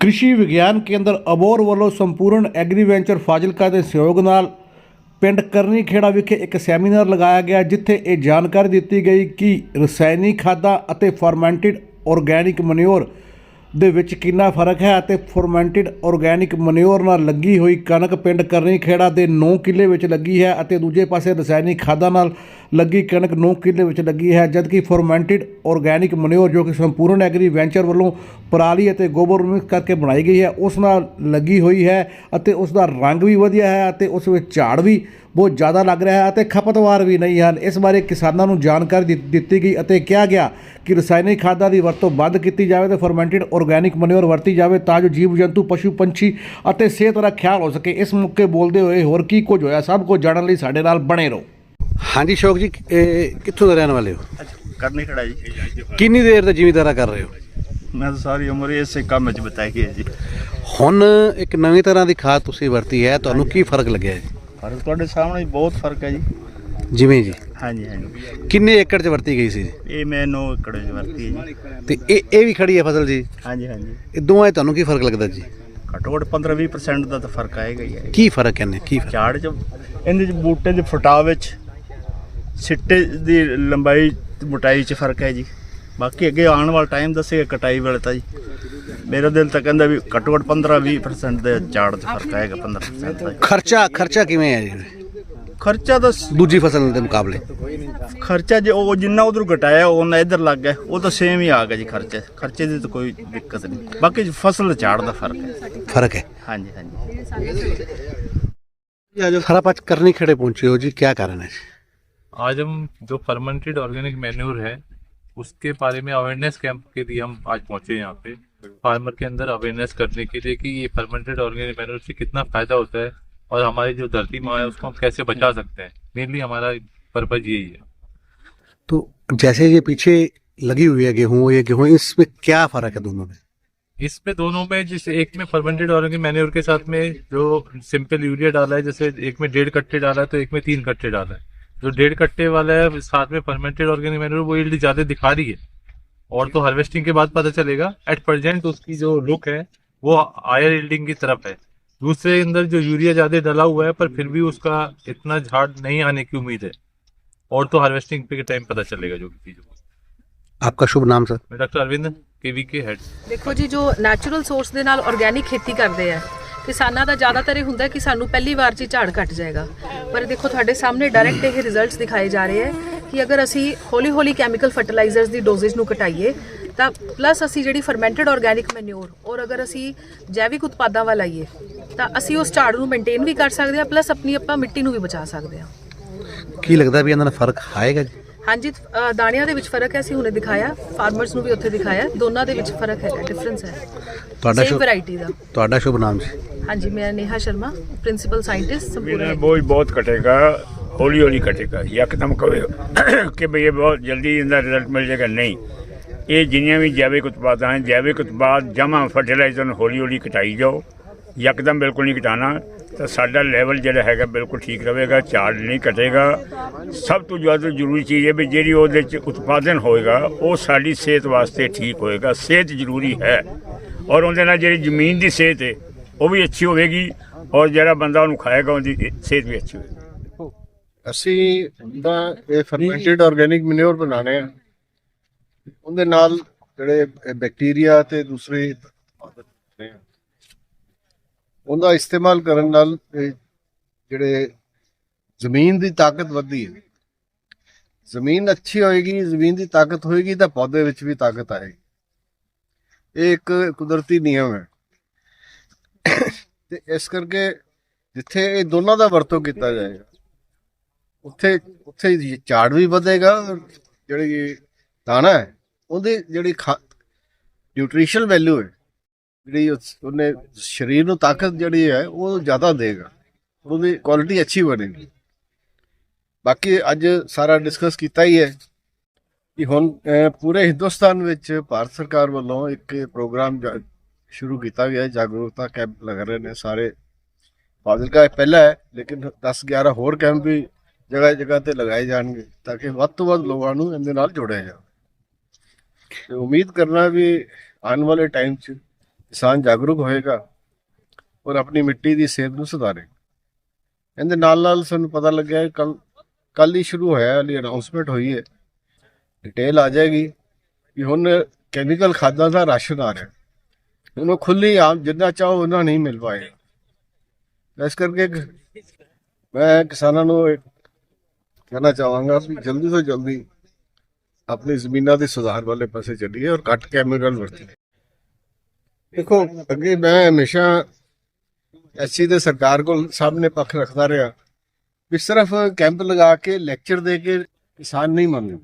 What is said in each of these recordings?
ਕ੍ਰਿਸ਼ੀ ਵਿਗਿਆਨ ਕੇਂਦਰ ਅਬੋਰ ਵੱਲੋਂ ਸੰਪੂਰਨ ਐਗਰੀਵੈਂਚਰ ਫਾਜ਼ਿਲਕਾ ਦੇ ਸਹਿਯੋਗ ਨਾਲ ਪਿੰਡ ਕਰਨੀ ਖੇੜਾ ਵਿਖੇ ਇੱਕ ਸੈਮੀਨਾਰ ਲਗਾਇਆ ਗਿਆ, ਜਿੱਥੇ ਇਹ ਜਾਣਕਾਰੀ ਦਿੱਤੀ ਗਈ ਕਿ ਰਸਾਇਣਿਕ ਖਾਦਾਂ ਅਤੇ ਫਰਮੈਂਟਿਡ ਆਰਗੈਨਿਕ ਮਨਿਓਰ ਦੇ ਵਿੱਚ ਕਿੰਨਾ ਫ਼ਰਕ ਹੈ ਅਤੇ ਫਰਮੈਂਟਿਡ ਆਰਗੈਨਿਕ ਮਨਿਓਰ ਨਾਲ ਲੱਗੀ ਹੋਈ ਕਣਕ ਪਿੰਡ ਕਰਨੀ ਖੇੜਾ ਦੇ 9 ਕਿੱਲੇ ਵਿੱਚ ਲੱਗੀ ਹੈ ਅਤੇ ਦੂਜੇ ਪਾਸੇ ਰਸਾਇਣਿਕ ਖਾਦਾਂ ਨਾਲ ਲੱਗੀ ਕਣਕ 9 ਕਿੱਲੇ ਵਿੱਚ ਲੱਗੀ ਹੈ, ਜਦਕਿ ਫਰਮੈਂਟਿਡ ਆਰਗੈਨਿਕ ਮਨਿਓਰ ਜੋ ਕਿ ਸੰਪੂਰਨ ਐਗਰੀ ਵੈਂਚਰ ਵੱਲੋਂ ਪਰਾਲੀ ਅਤੇ ਗੋਬਰ ਨੂੰ ਮਿਕਸ ਕਰਕੇ ਬਣਾਈ ਗਈ ਹੈ, ਉਸ ਨਾਲ ਲੱਗੀ ਹੋਈ ਹੈ ਅਤੇ ਉਸ ਦਾ ਰੰਗ ਵੀ ਵਧੀਆ ਹੈ ਅਤੇ ਉਸ ਵਿੱਚ ਝਾੜ ਵੀ ਬਹੁਤ ਜ਼ਿਆਦਾ ਲੱਗ ਰਿਹਾ ਹੈ ਅਤੇ ਖਪਤਵਾਰ ਵੀ ਨਹੀਂ ਹਨ। ਇਸ ਬਾਰੇ ਕਿਸਾਨਾਂ ਨੂੰ ਜਾਣਕਾਰੀ ਦਿੱ- ਦਿੱਤੀ ਗਈ ਅਤੇ ਕਿਹਾ ਗਿਆ ਕਿ ਰਸਾਇਣਿਕ ਖਾਦਾਂ ਦੀ ਵਰਤੋਂ ਬੰਦ ਕੀਤੀ ਜਾਵੇ ਤੇ ਫਰਮੈਂਟਿਡ ਆਰਗੈਨਿਕ ਮਨਿਓਰ ਵਰਤੀ ਜਾਵੇ ਤਾਂ ਜੋ ਜੀਵ ਜੰਤੂ, ਪਸ਼ੂ ਪੰਛੀ ਅਤੇ ਸਿਹਤ ਦਾ ਖਿਆਲ ਹੋ ਸਕੇ। ਇਸ ਮੌਕੇ ਬੋਲਦੇ ਹੋਏ ਹੋਰ ਕੀ ਕੁਝ ਹੋਇਆ, ਸਭ ਕੁਝ ਜਾਣਨ ਲਈ ਸਾਡੇ ਨਾਲ ਬਣੇ ਰਹੋ। ਹਾਂਜੀ ਸ਼ੋਕ ਜੀ ਇਹ ਕਿੱਥੋਂ ਦੇ ਰਹਿਣ ਵਾਲੇ ਹੋ? ਕਰਨੀ ਖੜਾ ਜੀ। ਕਿੰਨੀ ਦੇਰ ਦਾ ਜ਼ਿਮੀਦਾਰਾ ਕਰ ਰਹੇ ਹੋ? ਮੈਂ ਤਾਂ ਸਾਰੀ ਉਮਰ ਹੀ ਇਸੇ ਕੰਮ 'ਚ ਬਿਤਾਈ ਹੈ ਜੀ। ਹੁਣ ਇੱਕ ਨਵੀਂ ਤਰ੍ਹਾਂ ਦੀ ਖਾਦ ਤੁਸੀਂ ਵਰਤੀ ਹੈ ਤੁਹਾਨੂੰ ਕੀ ਫ਼ਰਕ ਲੱਗਿਆ ਜੀ? ਫ਼ਰਕ ਤੁਹਾਡੇ ਸਾਹਮਣੇ ਬਹੁਤ ਫ਼ਰਕ ਹੈ ਜੀ। ਜਿਵੇਂ ਜੀ? ਹਾਂਜੀ ਹਾਂਜੀ। ਕਿੰਨੇ ਏਕੜ 'ਚ ਵਰਤੀ ਗਈ ਸੀ ਜੀ? ਇਹ ਮੈਂ ਨੋ ਏਕੜ 'ਚ ਵਰਤੀ ਹੈ ਜੀ। ਤੇ ਇਹ ਇਹ ਵੀ ਖੜੀ ਹੈ ਫਸਲ ਜੀ? ਹਾਂਜੀ ਹਾਂਜੀ। ਇਹ ਦੋਵਾਂ 'ਚ ਤੁਹਾਨੂੰ ਕੀ ਫ਼ਰਕ ਲੱਗਦਾ ਜੀ? ਘੱਟੋ ਘੱਟ 15-20% ਦਾ ਤਾਂ ਫ਼ਰਕ ਆਏਗਾ ਹੀ ਹੈ ਕੀ ਫ਼ਰਕ ਹੈ ਨੇ ਕੀ ਫ਼ਰਕ? ਝਾੜ 'ਚ ਇਹਦੇ 'ਚ ਬੂਟੇ ਦੇ ਫਟਾਅ ਵਿੱਚ ਸਿੱਟੇ ਦੀ ਲੰਬਾਈ ਤੇ ਮੋਟਾਈ 'ਚ ਫ਼ਰਕ ਹੈ ਜੀ। ਬਾਕੀ ਅੱਗੇ ਆਉਣ ਵਾਲਾ ਟਾਈਮ ਦੱਸੇਗਾ ਕਟਾਈ ਵੇਲੇ ਤਾਂ ਜੀ। ਮੇਰਾ ਦਿਲ ਤਾਂ ਕਹਿੰਦਾ ਵੀ ਘੱਟੋ ਘੱਟ 15-20% ਦੇ ਝਾੜ 'ਚ ਫ਼ਰਕ ਆਏਗਾ 15% ਦਾ ਖਰਚਾ ਖਰਚਾ ਕਿਵੇਂ ਹੈ ਜੀ? ਖਰਚਾ ਤਾਂ ਦੂਜੀ ਫਸਲ ਦੇ ਮੁਕਾਬਲੇ। ਖਰਚਾ ਜੇ ਉਹ ਜਿੰਨਾ ਉਧਰ ਘਟਾਇਆ ਉਹਨਾਂ ਇੱਧਰ ਲੱਗ ਗਿਆ। ਉਹ ਤਾਂ ਸੇਮ ਹੀ ਆ ਗਿਆ ਜੀ ਖਰਚੇ। ਖਰਚੇ ਦੀ ਤਾਂ ਕੋਈ ਦਿੱਕਤ ਨਹੀਂ। ਬਾਕੀ ਫਸਲ ਤੇ ਝਾੜ ਦਾ ਫ਼ਰਕ ਹੈ। ਫ਼ਰਕ ਹੈ। ਹਾਂਜੀ ਹਾਂਜੀ। ਸਰ ਆਪਾਂ ਅੱਜ ਕਰਨੀ ਖੇੜੇ ਪਹੁੰਚੇ ਹੋ ਜੀ। ਕੀ ਕਾਰਨ ਹੈ ਜੀ? आज हम जो फर्मेंटेड ऑर्गेनिक मेन्यूर है उसके बारे में अवेयरनेस कैंप के लिए हम आज पहुँचे यहाँ पे। फार्मर के अंदर अवेयरनेस करने के लिए कि ये फर्मेंटेड ऑर्गेनिक मैन्योर से कितना फ़ायदा होता है और हमारी जो धरती माँ है उसको हम कैसे बचा सकते हैं। मेनली हमारा पर्पज यही है। तो जैसे ये पीछे लगी हुई है गेहूँ ये गेहूँ इसमें क्या फ़र्क है दोनों में? इसमें दोनों में जैसे एक में फर्मेंटेड ऑर्गेनिक मैन्योर के साथ में जो सिंपल यूरिया डाला है जैसे एक में डेढ़ कट्टे डाला है तो एक में तीन कट्टे डाला है। जो डेढ़ कट्टे वाला है साथ में फर्मेंटेड ऑर्गेनिक मैन्योर वो यील्ड ज्यादा दिखा रही है और तो हार्वेस्टिंग के बाद पता चलेगा एट प्रेजेंट उसकी जो लुक है वो हायर यील्डिंग की तरफ है दूसरे अंदर जो यूरिया ज्यादा डला हुआ है पर फिर भी उसका इतना झाड़ नहीं आने की उम्मीद है और तो हार्वेस्टिंग के टाइम पता चलेगा जो भी चीजों को आपका शुभ नाम सर मैं डॉक्टर अरविंद केवी के हेड ਦੇਖੋ ਜੀ ਜੋ ਨੈਚੁਰਲ ਸੋਰਸ ਦੇ ਨਾਲ ਆਰਗੇਨਿਕ ਖੇਤੀ ਕਰਦੇ ਆ ਕਿਸਾਨਾਂ ਦਾ ਜ਼ਿਆਦਾਤਰ ਇਹ ਹੁੰਦਾ ਕਿ ਸਾਨੂੰ ਪਹਿਲੀ ਵਾਰ 'ਚ ਹੀ ਝਾੜ ਘਟ ਜਾਏਗਾ। ਪਰ ਦੇਖੋ ਤੁਹਾਡੇ ਸਾਹਮਣੇ ਡਾਇਰੈਕਟ ਇਹ ਰਿਜ਼ਲਟਸ ਦਿਖਾਏ ਜਾ ਰਹੇ ਹੈ ਕਿ ਅਗਰ ਅਸੀਂ ਹੌਲੀ-ਹੌਲੀ ਕੈਮੀਕਲ ਫਰਟੀਲਾਈਜ਼ਰਸ ਦੀ ਡੋਜ਼ੇਜ ਨੂੰ ਘਟਾਈਏ ਤਾਂ ਪਲੱਸ ਅਸੀਂ ਜਿਹੜੀ ਫਰਮੈਂਟਡ ਆਰਗੇਨਿਕ ਮੈਨਿਓਰ ਔਰ ਅਗਰ ਅਸੀਂ ਜੈਵਿਕ ਉਤਪਾਦਾਂ ਵੱਲ ਆਈਏ ਤਾਂ ਅਸੀਂ ਉਸ ਝਾੜ ਨੂੰ ਮੇਨਟੇਨ ਵੀ ਕਰ ਸਕਦੇ ਹਾਂ ਪਲੱਸ ਆਪਣੀ ਆਪਾਂ ਮਿੱਟੀ ਨੂੰ ਵੀ ਬਚਾ ਸਕਦੇ ਹਾਂ। ਕੀ ਲੱਗਦਾ ਵੀ ਇਹਨਾਂ ਦਾ ਫ਼ਰਕ ਆਏਗਾ ਜੀ? ਹਾਂਜੀ ਦਾਣਿਆਂ ਦੇ ਵਿੱਚ ਫ਼ਰਕ ਹੈ ਅਸੀਂ ਹੁਣੇ ਦਿਖਾਇਆ ਫਾਰਮਰਸ ਨੂੰ ਵੀ ਉੱਥੇ ਦਿਖਾਇਆ ਦੋਨਾਂ ਦੇ ਵਿੱਚ ਫ਼ਰਕ ਹੈ ਡਿਫਰੈਂਸ ਹੈ। ਤੁਹਾਡਾ ਸੇਮ ਸ਼ੁਭ ਵੈਰਾਈਟੀ ਦਾ ਤੁਹਾਡਾ ਸ਼ੁਭ ਨਾਮ ਜੀ ਹਾਂਜੀ ਮੈਂ ਨੇਹਾ ਸ਼ਰਮਾ ਪ੍ਰਿੰਸੀਪਲ ਸਾਇੰਟਿਸਟ मेरा ਸੰਪੂਰਨ बोझ बहुत कटेगा हौली हौली कटेगा यकदम कहे कि भई ये बहुत जल्दी इनका रिजल्ट मिल जाएगा नहीं ਇਹ ਜਿੰਨੀਆਂ ਵੀ ਜੈਵਿਕ ਉਤਪਾਦਾਂ ਹਨ ਜੈਵਿਕ ਉਤਪਾਦ ਜਮਾ ਫਰਟੀਲਾਈਜ਼ਰ ਨੂੰ ਹੌਲੀ ਹੌਲੀ ਘਟਾਈ ਜਾਓ ਯਕਦਮ ਬਿਲਕੁਲ ਨਹੀਂ ਘਟਾਣਾ ਤਾਂ ਸਾਡਾ ਲੈਵਲ ਜਿਹੜਾ ਹੈਗਾ ਬਿਲਕੁਲ ਠੀਕ ਰਹੇਗਾ ਝਾੜ ਨਹੀਂ ਘਟੇਗਾ ਸਭ ਤੋਂ ਜ਼ਿਆਦਾ ਜ਼ਰੂਰੀ ਚੀਜ਼ ਹੈ ਵੀ ਜਿਹੜੀ ਉਹਦੇ ਚ ਉਤਪਾਦਨ ਹੋਏਗਾ ਉਹ ਸਾਡੀ ਸਿਹਤ ਵਾਸਤੇ ਠੀਕ ਹੋਏਗਾ ਸਿਹਤ ਜ਼ਰੂਰੀ ਹੈ ਔਰ ਉਹਦੇ ਨਾਲ ਜਿਹੜੀ ਜ਼ਮੀਨ ਦੀ ਸਿਹਤ ਹੈ ਉਹ ਵੀ ਅੱਛੀ ਹੋਵੇਗੀ ਔਰ ਜਿਹੜਾ ਬੰਦਾ ਉਹਨੂੰ ਖਾਏਗਾ ਉਹਦੀ ਸਿਹਤ ਵੀ ਅੱਛੀ ਹੋਵੇਗੀ। ਅਸੀਂ ਤਾਂ ਇਹ ਫਰਮੈਂਟਡ ਆਰਗੇਨਿਕ ਮੈਨਿਓਰ ਬਣਾਣੇ ਆ। ਉਹਦੇ ਨਾਲ ਜਿਹੜੇ ਬੈਕਟੀਰੀਆ ਤੇ ਦੂਸਰੇ ਨੇ, ਉਹਦਾ ਇਸਤੇਮਾਲ ਕਰਨ ਨਾਲ ਜਿਹੜੇ ਜ਼ਮੀਨ ਦੀ ਤਾਕਤ ਵੱਧਦੀ ਹੈ। ਜ਼ਮੀਨ ਅੱਛੀ ਹੋਏਗੀ ਜ਼ਮੀਨ ਦੀ ਤਾਕਤ ਹੋਏਗੀ ਤਾਂ ਪੌਦੇ ਵਿੱਚ ਵੀ ਤਾਕਤ ਆਏਗੀ। ਇਹ ਇੱਕ ਕੁਦਰਤੀ ਨਿਯਮ ਹੈ। ਤੇ ਇਸ ਕਰਕੇ ਜਿੱਥੇ ਇਹ ਦੋਨਾਂ ਦਾ ਵਰਤੋਂ ਕੀਤਾ ਜਾਏਗਾ, ਉੱਥੇ ਉੱਥੇ ਝਾੜ ਵੀ ਵਧੇਗਾ ਔਰ ਜਿਹੜੀ ਦਾਣਾ ਹੈ, ਉਹਦੀ ਜਿਹੜੀ ਨਿਊਟ੍ਰੀਸ਼ਨ ਵੈਲਿਊ ਹੈ, ਜਿਹੜੀ ਉਹਨੇ ਸਰੀਰ ਨੂੰ ਤਾਕਤ ਜਿਹੜੀ ਹੈ, ਉਹ ਜ਼ਿਆਦਾ ਦੇਗਾ, ਉਹਦੀ ਕੁਆਲਿਟੀ ਅੱਛੀ ਬਣੇਗੀ। ਬਾਕੀ ਅੱਜ ਸਾਰਾ ਡਿਸਕਸ ਕੀਤਾ ਹੀ ਹੈ। ਕਿ ਹੁਣ ਪੂਰੇ ਹਿੰਦੁਸਤਾਨ ਵਿੱਚ ਭਾਰਤ ਸਰਕਾਰ ਵੱਲੋਂ ਇੱਕ ਪ੍ਰੋਗਰਾਮ ਸ਼ੁਰੂ ਕੀਤਾ ਗਿਆ ਜਾਗਰੂਕਤਾ ਕੈਂਪ ਲੱਗ ਰਹੇ ਨੇ ਸਾਰੇ। ਫਾਜ਼ਿਲਕਾ ਇਹ ਪਹਿਲਾ ਹੈ, ਲੇਕਿਨ 10 11 ਹੋਰ ਕੈਂਪ ਵੀ ਜਗ੍ਹਾ ਜਗ੍ਹਾ ਤੇ ਲਗਾਏ ਜਾਣਗੇ, ਤਾਂ ਕਿ ਵੱਧ ਤੋਂ ਵੱਧ ਲੋਕਾਂ ਨੂੰ ਇਹਦੇ ਨਾਲ ਜੋੜਿਆ ਜਾਵੇ। ਤੇ ਉਮੀਦ ਕਰਨਾ ਵੀ ਆਉਣ ਵਾਲੇ ਟਾਈਮ 'ਚ ਕਿਸਾਨ ਜਾਗਰੂਕ ਹੋਏਗਾ ਔਰ ਆਪਣੀ ਮਿੱਟੀ ਦੀ ਸਿਹਤ ਨੂੰ ਸੁਧਾਰੇਗਾ ਇਹਦੇ ਨਾਲ ਨਾਲ ਸਾਨੂੰ ਪਤਾ ਲੱਗਿਆ ਕੱਲ ਕੱਲ ਹੀ ਸ਼ੁਰੂ ਹੋਇਆ ਲਈ ਅਨਾਉਂਸਮੈਂਟ ਹੋਈ ਹੈ। ਡਿਟੇਲ ਆ ਜਾਏਗੀ ਕਿ ਹੁਣ ਕੈਮੀਕਲ ਖਾਦਾਂ ਦਾ ਰਾਸ਼ਨ ਆ ਰਿਹਾ। ਉਹਨੂੰ ਖੁੱਲੀ ਆਮ ਜਿੰਨਾ ਚਾਹੋ ਉਹਨਾਂ ਨਹੀਂ ਮਿਲ ਪਾਏਗਾ। ਇਸ ਕਰਕੇ ਮੈਂ ਕਿਸਾਨਾਂ ਨੂੰ ਕਹਿਣਾ ਚਾਹਾਂਗਾ ਵੀ ਜਲਦੀ ਤੋਂ ਜਲਦੀ ਆਪਣੀ ਜ਼ਮੀਨਾਂ ਦੇ ਸੁਧਾਰ ਵਾਲੇ ਪਾਸੇ ਚੱਲੀਏ ਔਰ ਘੱਟ ਕੈਮੀਕਲ ਵਰਤੀਏ। ਦੇਖੋ, ਅੱਗੇ ਮੈਂ ਹਮੇਸ਼ਾ ਐਸਸੀ ਦੇ ਸਰਕਾਰ ਕੋਲ ਸਾਹਮਣੇ ਪੱਖ ਰੱਖਦਾ ਰਿਹਾ ਵੀ ਸਿਰਫ ਕੈਂਪ ਲਗਾ ਕੇ ਲੈਕਚਰ ਦੇ ਕੇ ਕਿਸਾਨ ਨਹੀਂ ਮੰਨਦੇ।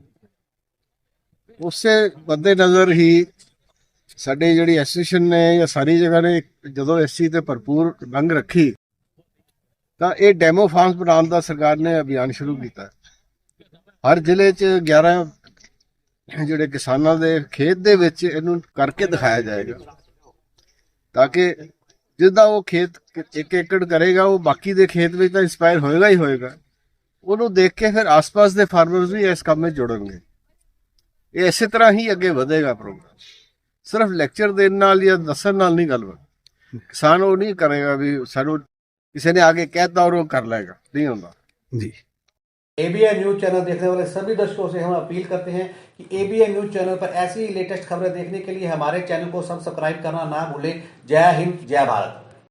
ਉਸੇ ਮੱਦੇ ਨਜ਼ਰ ਹੀ ਸਾਡੇ ਜਿਹੜੀ ਐਸੋਸੀਏਸ਼ਨ ਨੇ ਜਾਂ ਸਾਰੀ ਜਗ੍ਹਾ ਨੇ ਜਦੋਂ ਐਸਸੀ ਤੇ ਭਰਪੂਰ ਮੰਗ ਰੱਖੀ, ਤਾਂ ਇਹ ਡੈਮੋ ਫਾਰਮਸ ਬਣਾਉਣ ਦਾ ਸਰਕਾਰ ਨੇ ਅਭਿਆਨ ਸ਼ੁਰੂ ਕੀਤਾ। ਹਰ ਜ਼ਿਲ੍ਹੇ 'ਚ 11 ਜਿਹੜੇ ਕਿਸਾਨਾਂ ਦੇ ਖੇਤ ਦੇ ਵਿੱਚ ਇਹਨੂੰ ਕਰਕੇ ਦਿਖਾਇਆ ਜਾਏਗਾ। ਤਾਂ ਕਿ ਜਿੱਦਾਂ ਉਹ ਖੇਤ ਇੱਕ ਏਕੜ ਕਰੇਗਾ, ਉਹ ਬਾਕੀ ਦੇ ਖੇਤ ਵਿੱਚ ਤਾਂ ਇੰਸਪਾਇਰ ਹੋਏਗਾ ਹੀ ਹੋਏਗਾ। ਉਹਨੂੰ ਦੇਖ ਕੇ ਫਿਰ ਆਸ-ਪਾਸ ਦੇ ਫਾਰਮਰਸ ਵੀ ਇਸ ਕੰਮ ਵਿੱਚ ਜੁੜਨਗੇ। ਇਹ ਇਸੇ ਤਰ੍ਹਾਂ ਹੀ ਅੱਗੇ ਵਧੇਗਾ ਪ੍ਰੋਗਰਾਮ ਸਿਰਫ ਲੈਕਚਰ ਦੇਣ ਨਾਲ ਜਾਂ ਦੱਸਣ ਨਾਲ ਨਹੀਂ ਗੱਲ ਬਣਦੀ ਕਿਸਾਨ ਉਹ ਨਹੀਂ ਕਰੇਗਾ ਵੀ ਸਾਨੂੰ ਕਿਸੇ ਨੇ आगे कहता और वो कर लेगा नहीं होता जी एबीएन न्यूज चैनल देखने वाले सभी दर्शकों से हम अपील करते हैं कि एबीएन न्यूज चैनल पर ऐसी लेटेस्ट खबरें देखने के लिए हमारे चैनल को सब्सक्राइब करना ना भूलें जय हिंद जय भारत